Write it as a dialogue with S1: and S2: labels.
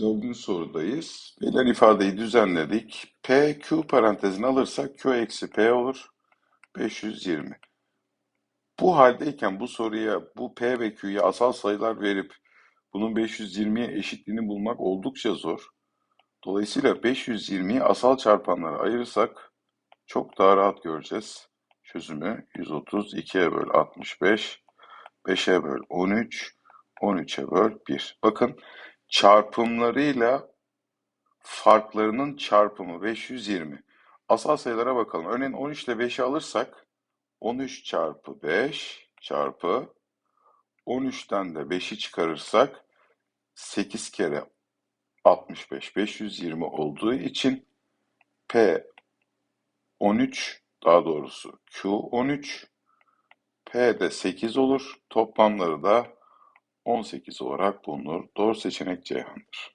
S1: Dördüncü sorudayız. Verilen ifadeyi düzenledik. P, Q parantezine alırsak Q eksi P olur. 520. Bu haldeyken bu soruya bu P ve Q'ya asal sayılar verip bunun 520'ye eşitliğini bulmak oldukça zor. Dolayısıyla 520'yi asal çarpanlara ayırırsak çok daha rahat göreceğiz. Çözümü 130, 2'ye böl 65, 5'e böl 13, 13'e böl 1. Bakın çarpımlarıyla farklarının çarpımı 520. Asal sayılara bakalım. Örneğin 13 ile 5'i alırsak 13 çarpı 5 çarpı 13'ten de 5'i çıkarırsak 8 kere 65 520 olduğu için P 13 daha doğrusu Q 13 P de 8 olur. Toplamları da 18 olarak bulunur. Doğru seçenek Ceyhan'dır.